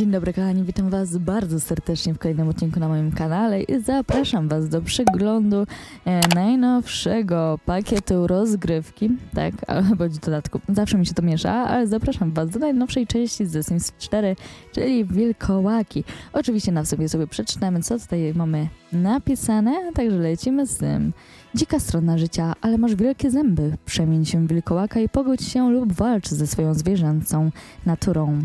Dzień dobry kochani, witam was bardzo serdecznie w kolejnym odcinku na moim kanale i zapraszam was do przeglądu e, najnowszego pakietu rozgrywki, tak, bądź dodatku, zawsze mi się to miesza, ale zapraszam was do najnowszej części z The Sims 4, czyli Wilkołaki. Oczywiście na wstępie sobie przeczytamy, co tutaj mamy napisane, także lecimy z tym. Dzika strona życia, ale masz wielkie zęby. Przemień się w wilkołaka i pogódź się lub walcz ze swoją zwierzęcą naturą.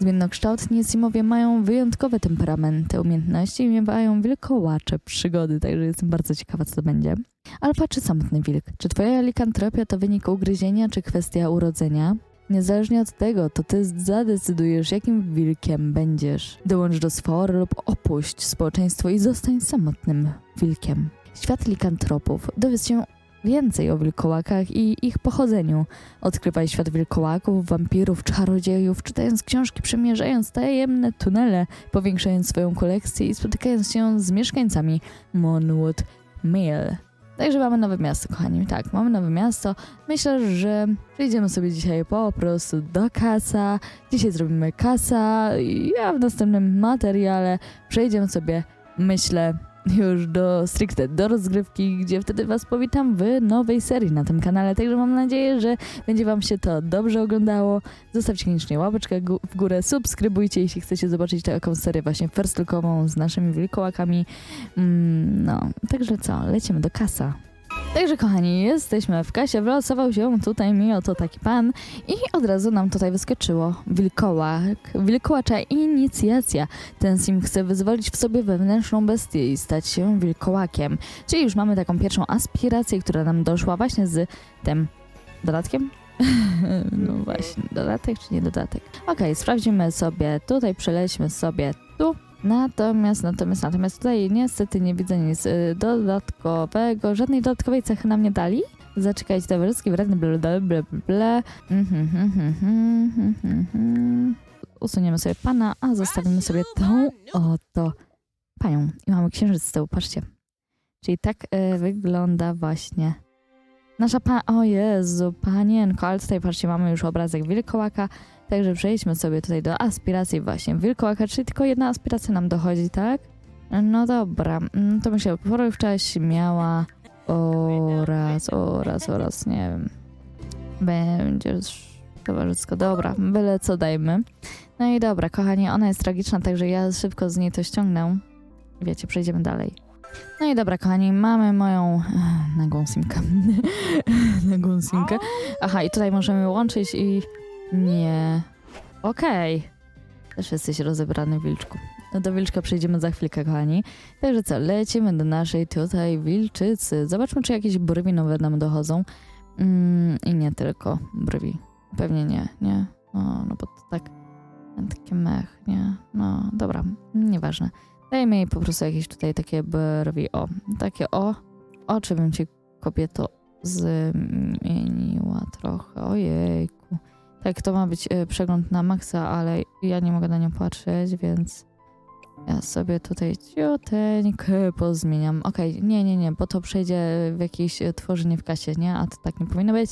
Zmiennokształtni Simowie mają wyjątkowe temperamenty, umiejętności i miewają wilkołacze przygody, także jestem bardzo ciekawa, co to będzie. Alfa czy samotny wilk? Czy twoja likantropia to wynik ugryzienia, czy kwestia urodzenia? Niezależnie od tego, to ty zadecydujesz, jakim wilkiem będziesz. Dołącz do sfor lub opuść społeczeństwo i zostań samotnym wilkiem. Świat likantropów. Dowiedz się więcej o wilkołakach i ich pochodzeniu. Odkrywaj świat wilkołaków, wampirów, czarodziejów, czytając książki, przemierzając tajemne tunele, powiększając swoją kolekcję i spotykając się z mieszkańcami Monwood Mill. Także mamy nowe miasto, kochani. Tak, mamy nowe miasto. Myślę, że przejdziemy sobie dzisiaj po prostu do kasa. Dzisiaj zrobimy kasa ja w następnym materiale przejdziemy sobie, myślę, już do stricte do rozgrywki, gdzie wtedy Was powitam w nowej serii na tym kanale. Także mam nadzieję, że będzie Wam się to dobrze oglądało. Zostawcie koniecznie łapeczkę w górę, subskrybujcie, jeśli chcecie zobaczyć taką serię właśnie firstlookową z naszymi wilkołakami. Mm, no, także co, lecimy do kasa. Także kochani, jesteśmy w kasie, wylosował się tutaj mi oto taki pan i od razu nam tutaj wyskoczyło wilkołak, wilkołacza inicjacja. Ten sim chce wyzwolić w sobie wewnętrzną bestię i stać się wilkołakiem. Czyli już mamy taką pierwszą aspirację, która nam doszła właśnie z tym dodatkiem. no właśnie, dodatek czy nie dodatek? Okej, sprawdzimy sobie, tutaj przelećmy sobie tu. Natomiast, natomiast, natomiast tutaj niestety nie widzę nic y, dodatkowego, żadnej dodatkowej cechy nam nie dali. Zaczekajcie, towarzyski wredny, bla, bla. Mhm, mhm, mhm, mhm, mhm. Usuniemy sobie pana, a zostawimy sobie tą oto panią. I mamy księżyc z tyłu, patrzcie. Czyli tak y, wygląda właśnie nasza pa... O Jezu, panienko, ale tutaj patrzcie, mamy już obrazek wilkołaka, także przejdźmy sobie tutaj do aspiracji właśnie wilkołaka, czyli tylko jedna aspiracja nam dochodzi, tak? No dobra, mm, to myślę, porywczaś miała oraz, oraz, oraz, nie wiem, będziesz towarzysko, dobra, byle co dajmy. No i dobra, kochani, ona jest tragiczna, także ja szybko z niej to ściągnę. Wiecie, przejdziemy dalej. No i dobra, kochani, mamy moją nagą simkę. nagą simkę. Aha, i tutaj możemy łączyć i... Nie. Okej. Też jesteś rozebrany, wilczku. No do wilczka przejdziemy za chwilkę, kochani. Także co, lecimy do naszej tutaj wilczycy. Zobaczmy, czy jakieś brwi nowe nam dochodzą. Mm, I nie tylko brwi. Pewnie nie, nie. No, no bo to tak... Takie mech, nie? No, dobra, nieważne. Dajmy jej po prostu jakieś tutaj takie brwi. O, takie o. Oczy bym ci kobieto zmieniła trochę. Ojejku. Tak, to ma być e, przegląd na maksa, ale ja nie mogę na nią patrzeć, więc ja sobie tutaj ciuteńkę pozmieniam. Okej, nie, nie, nie, bo to przejdzie w jakieś e, tworzenie w kasie, nie? A to tak nie powinno być.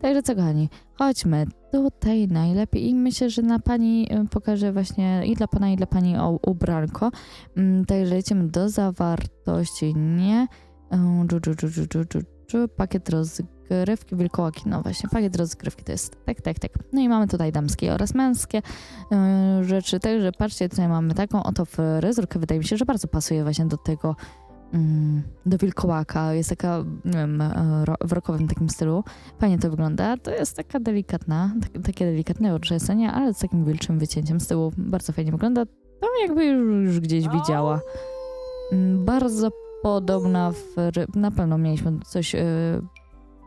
Także co, kochani, chodźmy tutaj najlepiej i myślę, że na pani e, pokażę właśnie i dla pana, i dla pani o ubranko. Mm, Także lecimy do zawartości, nie? E, dżu, dżu, dżu, dżu, dżu, dżu, dżu, Pakiet rozgrywki, wilkołaki, no właśnie, pakiet rozgrywki to jest, tak, tak, tak. No i mamy tutaj damskie oraz męskie e, rzeczy, także patrzcie, tutaj mamy taką oto fryzurkę, wydaje mi się, że bardzo pasuje właśnie do tego, mm, do wilkołaka, jest taka, nie wiem, e, ro, w rokowym takim stylu. Fajnie to wygląda, to jest taka delikatna, tak, takie delikatne oczesanie, ale z takim wilczym wycięciem z tyłu, bardzo fajnie wygląda, to jakby już, już gdzieś widziała. Mm, Bardzo podobna, na pewno mieliśmy coś e,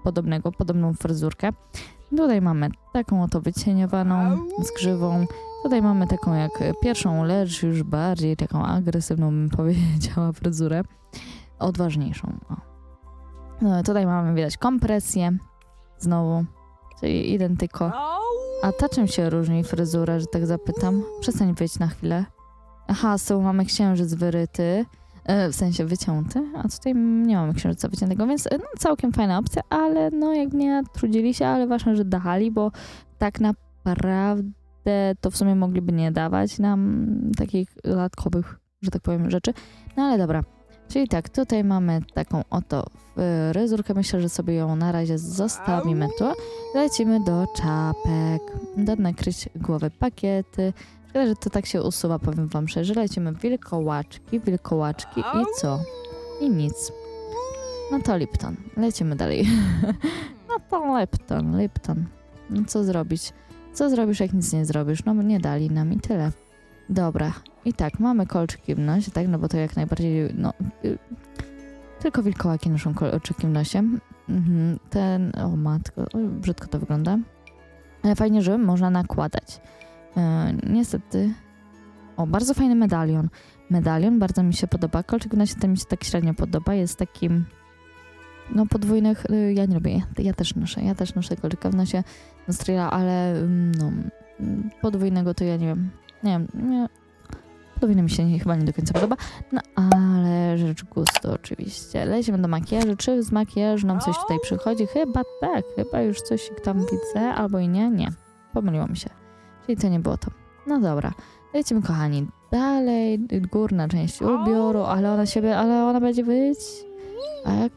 podobnego, podobną fryzurkę. Tutaj mamy taką oto wycieniowaną z grzywą. Tutaj mamy taką jak pierwszą, lecz już bardziej taką agresywną, bym powiedziała, fryzurę. Odważniejszą. O. No, tutaj mamy widać kompresję. Znowu, czyli identyko. A ta czym się różni fryzura, że tak zapytam? Przestań wyjść na chwilę. Aha, tyłu mamy księżyc wyryty. E, w sensie wycięty, a tutaj nie mamy księżyca wyciętego, więc e, no, całkiem fajna opcja, ale no jak nie trudzili się, ale ważne, że dali, bo tak naprawdę to w sumie mogliby nie dawać nam takich dodatkowych, że tak powiem, rzeczy. No ale dobra. Czyli tak, tutaj mamy taką oto y, ryzurkę. Myślę, że sobie ją na razie zostawimy tu. Lecimy do czapek. Do nakryć głowy pakiety. Szkoda, że to tak się usuwa, powiem wam szczerze. Lecimy wilkołaczki, wilkołaczki i co? I nic. No to Lipton. Lecimy dalej. no to Lipton, Lipton. No co zrobić? Co zrobisz, jak nic nie zrobisz? No nie dali nam i tyle. Dobra. I tak, mamy kolczyki w nosie, tak? No bo to jak najbardziej, no... Y, tylko wilkołaki noszą kolczyki w nosie. Mhm, ten... O matko, brzydko to wygląda. Ale fajnie, że można nakładać. E, niestety... O, bardzo fajny medalion. Medalion bardzo mi się podoba. Kolczyk nosie ten mi się tak średnio podoba. Jest takim... No podwójnych... y, Ja nie lubię. Ja też noszę. Ja też noszę kolczyka w nosie no Strela, ale mm, no, podwójnego to ja nie wiem. Nie wiem, nie, podwójny mi się nie, chyba nie do końca podoba. No ale rzecz gustu oczywiście. Lecimy do makijażu. Czy z makijażu nam coś tutaj przychodzi? Chyba tak. Chyba już coś tam widzę, albo i nie. Nie. Pomyliło mi się. Czyli to nie było to. No dobra. Lecimy kochani. Dalej. Górna część ubioru, ale ona siebie, ale ona będzie być... A jak,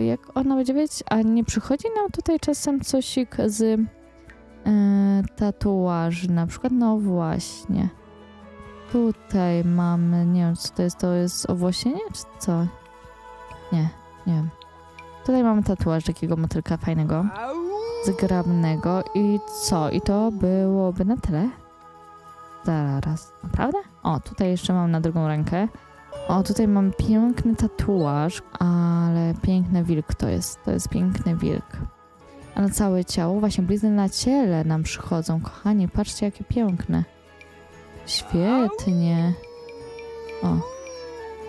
jak ona będzie być? A nie przychodzi nam tutaj czasem cosik z e, tatuaży na przykład? No właśnie. Tutaj mamy, nie wiem co to jest, to jest owłosienie czy co? Nie, nie wiem. Tutaj mamy tatuaż takiego motylka fajnego, zgrabnego i co? I to byłoby na tyle? Zaraz, naprawdę? O, tutaj jeszcze mam na drugą rękę. O, tutaj mam piękny tatuaż, ale piękny wilk to jest. To jest piękny wilk. A na całe ciało, właśnie blizny na ciele nam przychodzą. Kochani, patrzcie jakie piękne. Świetnie. O.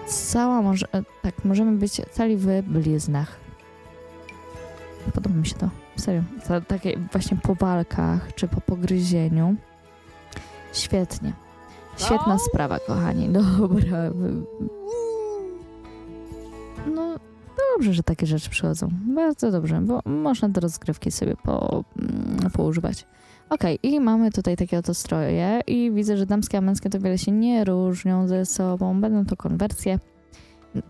Cała może... e, Tak, możemy być cali w bliznach. Podoba mi się to. Serio. To takie właśnie po walkach, czy po pogryzieniu. Świetnie. Świetna sprawa, kochani. Dobra. No, dobrze, że takie rzeczy przychodzą. Bardzo dobrze, bo można do rozgrywki sobie po, mm, poużywać. Okej, i mamy tutaj takie oto stroje i widzę, że damskie a męskie to wiele się nie różnią ze sobą. Będą to konwersje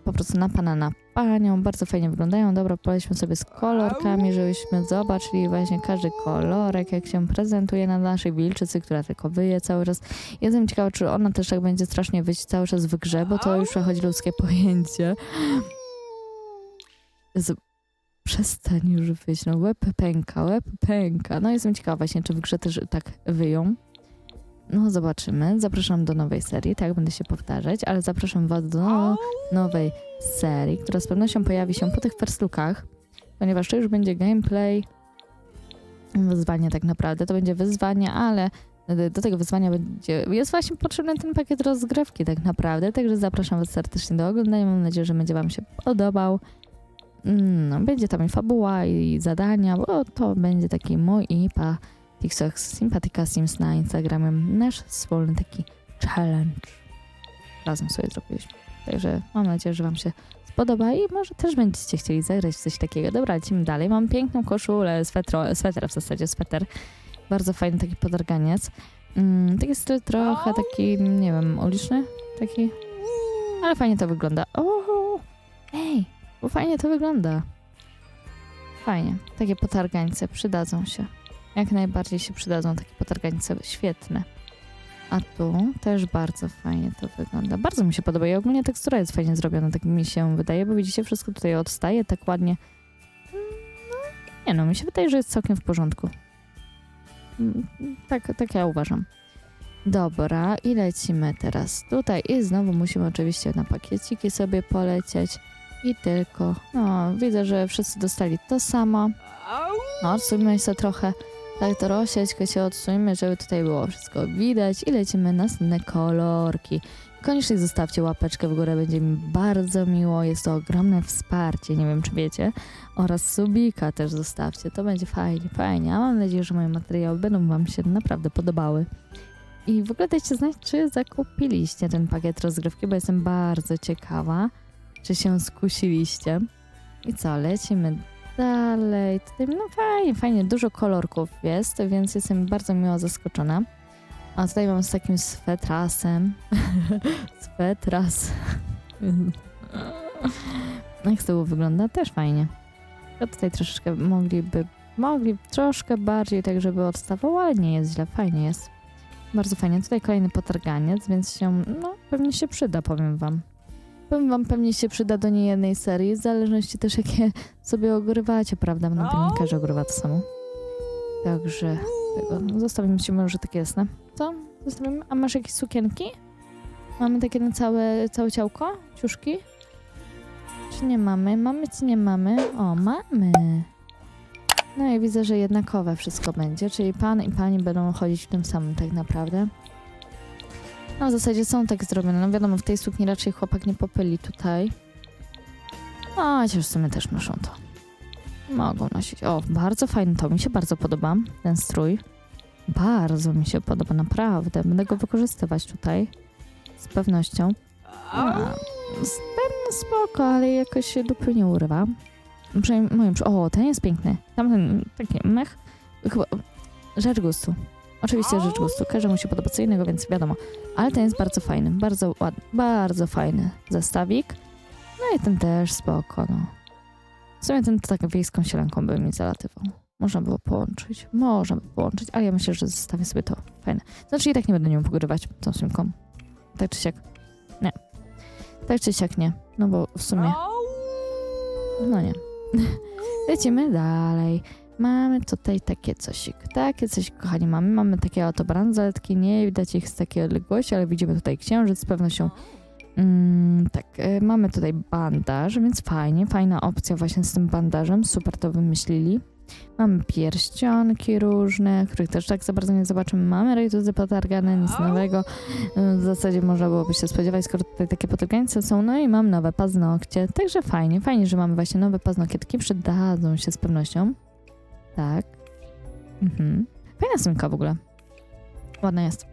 po prostu na pana, na panią. Bardzo fajnie wyglądają. Dobra, polećmy sobie z kolorkami, żebyśmy zobaczyli właśnie każdy kolorek, jak się prezentuje na naszej wilczycy, która tylko wyje cały czas. Jestem ciekawa, czy ona też tak będzie strasznie wyjść cały czas w grze, bo to już przechodzi ludzkie pojęcie. Jezu, przestań już wyjść, no łeb pęka, łeb pęka. No jestem ciekawa właśnie, czy w grze też tak wyją. No zobaczymy. Zapraszam do nowej serii, tak będę się powtarzać, ale zapraszam was do nowej serii, która z pewnością pojawi się po tych first lookach, ponieważ to już będzie gameplay, wyzwanie tak naprawdę, to będzie wyzwanie, ale do- do tego wyzwania będzie, jest właśnie potrzebny ten pakiet rozgrywki tak naprawdę, także zapraszam was serdecznie do oglądania, mam nadzieję, że będzie wam się podobał. Mm, No, będzie tam i fabuła, i zadania, bo to będzie taki mój i pa TikTok Sympatyka Sims na Instagramie, nasz wspólny taki challenge. Razem sobie zrobiliśmy. Także mam nadzieję, że wam się spodoba i może też będziecie chcieli zagrać coś takiego. Dobra, lecimy dalej. Mam piękną koszulę, swetro, sweter w zasadzie, sweter. Bardzo fajny taki podarganiec. Mm, taki styl trochę taki, nie wiem, uliczny, taki, ale fajnie to wygląda. O, ej, bo fajnie to wygląda. Fajnie. Takie potargańce przydadzą się. Jak najbardziej się przydadzą takie potargańce. Świetne. A tu też bardzo fajnie to wygląda. Bardzo mi się podoba i ogólnie tekstura jest fajnie zrobiona, tak mi się wydaje, bo widzicie, wszystko tutaj odstaje tak ładnie. No, nie no, mi się wydaje, że jest całkiem w porządku. Mm, Tak, tak ja uważam. Dobra, i lecimy teraz tutaj i znowu musimy oczywiście na pakieciki sobie polecieć i tylko. No, widzę, że wszyscy dostali to samo. No, odsuńmy się trochę. Tak, to rozsieczkę się odsuńmy, żeby tutaj było wszystko widać i lecimy na następne kolorki. Koniecznie zostawcie łapeczkę w górę, będzie mi bardzo miło, jest to ogromne wsparcie, nie wiem czy wiecie, oraz subika też zostawcie, to będzie fajnie, fajnie, a mam nadzieję, że moje materiały będą wam się naprawdę podobały. I w ogóle dajcie znać, czy zakupiliście ten pakiet rozgrywki, bo jestem bardzo ciekawa, czy się skusiliście. I co, lecimy dalej. Tutaj, no fajnie, fajnie, dużo kolorków jest, więc jestem bardzo miło zaskoczona. A tutaj mam z takim swetrasem. Swetras. Jak z tyłu wygląda? Też fajnie. To tutaj troszeczkę mogliby, mogli troszkę bardziej tak, żeby odstawał, ale nie jest źle, fajnie jest. Bardzo fajnie. Tutaj kolejny potarganiec, więc się, no, pewnie się przyda, powiem wam. Powiem wam, pewnie się przyda do niejednej serii, w zależności też jakie sobie ogrywacie, prawda? No to nie każdy ogrywa to samo. Także tego, no, zostawimy się może tak jasne. Co? Zostawimy? A masz jakieś sukienki? Mamy takie na całe, całe ciałko? Ciuszki? Czy nie mamy? Mamy czy nie mamy? O, mamy. No i widzę, że jednakowe wszystko będzie, czyli pan i pani będą chodzić w tym samym tak naprawdę. No w zasadzie są tak zrobione. No wiadomo, w tej sukni raczej chłopak nie popyli tutaj. No, chociaż w sumie też noszą to. Mogą nosić. O, bardzo fajny to. Mi się bardzo podoba ten strój. Bardzo mi się podoba, naprawdę. Będę go wykorzystywać tutaj. Z pewnością. S- ten spoko, ale jakoś się dupy nie urywa. Przynajmniej moim O, ten jest piękny. Tamten taki mech. Chyba rzecz gustu. Oczywiście rzecz gustu. Każdemu się podoba co innego, więc wiadomo. Ale ten jest bardzo fajny. Bardzo ładny. Bardzo fajny zestawik. No i ten też spoko, no. W sumie ten tak wiejską sielanką by mi zalatywał. Można było połączyć. Można by połączyć, ale ja myślę, że zostawię sobie to. Fajne. Znaczy i tak nie będę nią pogrywać tą sumką. Tak czy siak. Nie. Tak czy siak nie. No bo w sumie... No nie. Lecimy dalej. Mamy tutaj takie cosik. Takie coś, kochani, mamy. Mamy takie oto bransoletki. Nie widać ich z takiej odległości, ale widzimy tutaj księżyc z pewnością. Mm, tak, e, mamy tutaj bandaż, więc fajnie, fajna opcja właśnie z tym bandażem. Super to wymyślili. Mamy pierścionki różne, których też tak za bardzo nie zobaczymy. Mamy rejtuzy potargane, nic nowego. E, W zasadzie można byłoby się spodziewać, skoro tutaj takie potargańce są. No i mam nowe paznokcie. Także fajnie, fajnie, że mamy właśnie nowe paznokietki. Przydadzą się z pewnością. Tak. Mhm. Fajna sumka w ogóle. Ładna jest.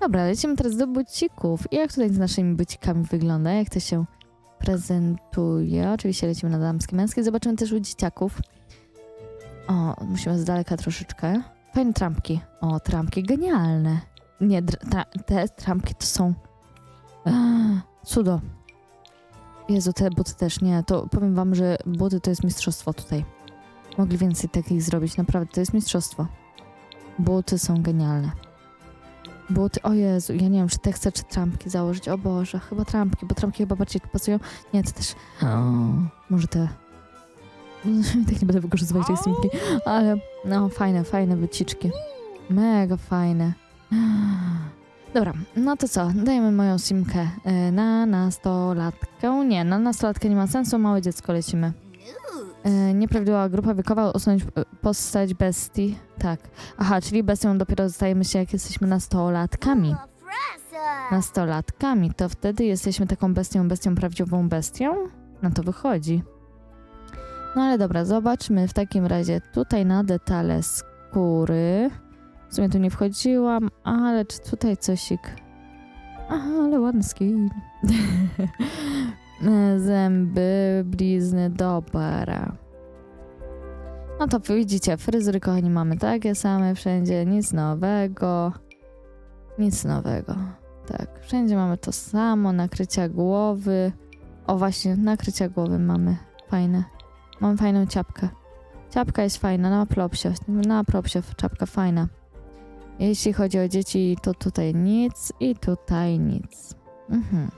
Dobra, lecimy teraz do bucików. I jak tutaj z naszymi bucikami wygląda? Jak to się prezentuje? Oczywiście lecimy na damskie, męskie. Zobaczymy też u dzieciaków. O, musimy z daleka troszeczkę. Fajne trampki. O, trampki genialne. Nie, tra- te trampki to są... Eee, cudo. Jezu, te buty też nie. To powiem wam, że buty to jest mistrzostwo tutaj. Mogli więcej takich zrobić. Naprawdę, to jest mistrzostwo. Buty są genialne. Buty, o Jezu, ja nie wiem, czy te chcę, czy trampki założyć. O Boże, chyba trampki, bo trampki chyba bardziej pasują. Nie, to też... O, może te... tak nie będę wykorzystywać tej simki, ale no fajne, fajne wyciczki. Mega fajne. Dobra, no to co, dajemy moją simkę y, na nastolatkę. Nie, na nastolatkę nie ma sensu, małe dziecko lecimy. E, nieprawidłowa grupa wiekowa, usunąć e, postać bestii. Tak. Aha, czyli bestią dopiero zostajemy się, jak jesteśmy nastolatkami. Nastolatkami, to wtedy jesteśmy taką bestią, bestią, prawdziwą bestią? No to wychodzi. No ale dobra, zobaczmy w takim razie tutaj na detale skóry. W sumie tu nie wchodziłam, ale czy tutaj cosik... Aha, ale ładny skin. Zęby, blizny, dobra. No to widzicie, fryzury kochani mamy takie same wszędzie, nic nowego. Nic nowego. Tak, wszędzie mamy to samo, nakrycia głowy. O właśnie, nakrycia głowy mamy fajne. Mam fajną ciapkę. Ciapka jest fajna, na propsie, na propsie czapka fajna. Jeśli chodzi o dzieci, to tutaj nic i tutaj nic. Mhm.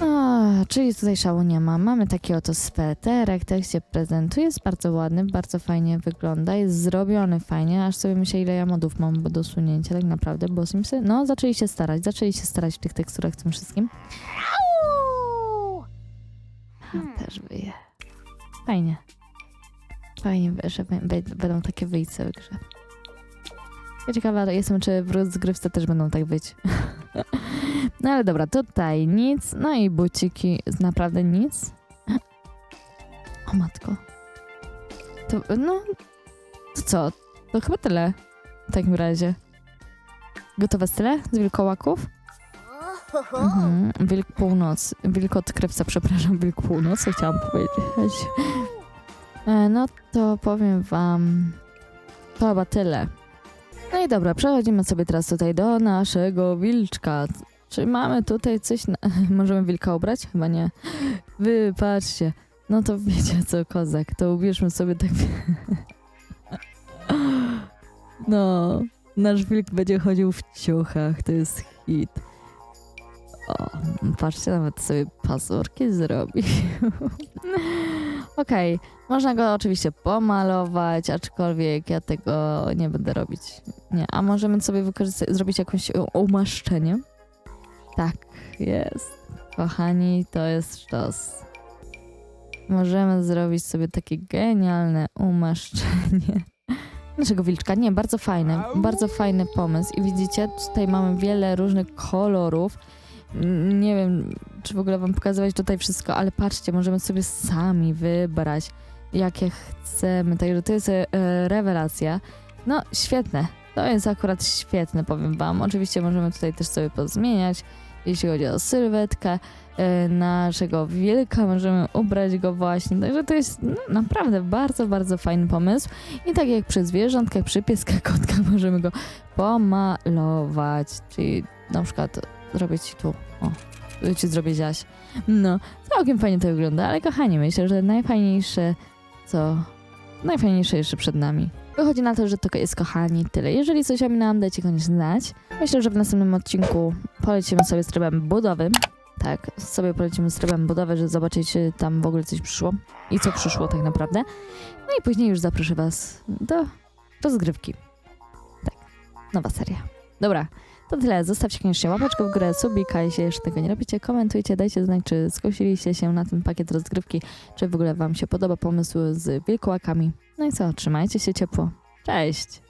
A, czyli tutaj szału nie ma. Mamy taki oto sweterek, tak się prezentuje. Jest bardzo ładny, bardzo fajnie wygląda. Jest zrobiony fajnie, aż sobie myślę, ile ja modów mam do usunięcia tak naprawdę, bo Simsy, no zaczęli się starać, zaczęli się starać w tych teksturach, w tym wszystkim. A, też wyje. Fajnie. Fajnie, że będą takie wyjścia w grze. Ja ciekawa jestem, czy w rozgrywce też będą tak być. No ale dobra, tutaj nic. No i buciki, naprawdę nic. O matko. To, no, to co? To chyba tyle w takim razie. Gotowe z tyle? Z wilkołaków? Mhm. Wilk północ. Wilk odkrywca, przepraszam, wilk północ, chciałam powiedzieć. E, no to powiem wam, to chyba tyle. No i dobra, przechodzimy sobie teraz tutaj do naszego wilczka. Czy mamy tutaj coś na... Możemy wilka ubrać? Chyba nie. Wy, patrzcie. No to wiecie co, kozak, to ubierzmy sobie tak... No, nasz wilk będzie chodził w ciuchach, to jest hit. O, patrzcie, nawet sobie pazurki zrobił. Okej, można go oczywiście pomalować, aczkolwiek ja tego nie będę robić. Nie, a możemy sobie zrobić jakieś u- umaszczenie? Tak, jest. Kochani, to jest sztos. Możemy zrobić sobie takie genialne umaszczenie. Naszego wilczka. Nie, bardzo fajny, bardzo fajny pomysł. I widzicie, tutaj mamy wiele różnych kolorów. Nie wiem, czy w ogóle wam pokazywać tutaj wszystko, ale patrzcie, możemy sobie sami wybrać, jakie chcemy. Także to jest e, rewelacja. No, świetne. To jest akurat świetne, powiem wam. Oczywiście możemy tutaj też sobie pozmieniać, jeśli chodzi o sylwetkę e, naszego wilka, możemy ubrać go właśnie. Także to jest no, naprawdę bardzo, bardzo fajny pomysł. I tak jak przy zwierzątkach, przy pieskach, kotka, możemy go pomalować. Czyli na przykład zrobię ci tu, o, ci zrobię ziaś. No, całkiem fajnie to wygląda, ale kochani, myślę, że najfajniejsze, co, najfajniejsze jeszcze przed nami. Wychodzi na to, że to jest kochani tyle. Jeżeli coś ominęłam, dajcie koniecznie znać. Myślę, że w następnym odcinku polecimy sobie z trybem budowy. Tak, sobie polecimy z trybem budowy, żeby zobaczyć, czy tam w ogóle coś przyszło i co przyszło tak naprawdę. No i później już zaproszę was do rozgrywki. Tak, nowa seria. Dobra, to tyle. Zostawcie koniecznie łapeczkę w górę, subika, jeśli jeszcze tego nie robicie. Komentujcie, dajcie znać, czy zgłosiliście się na ten pakiet rozgrywki, czy w ogóle wam się podoba pomysł z wilkołakami. No i co, trzymajcie się ciepło. Cześć!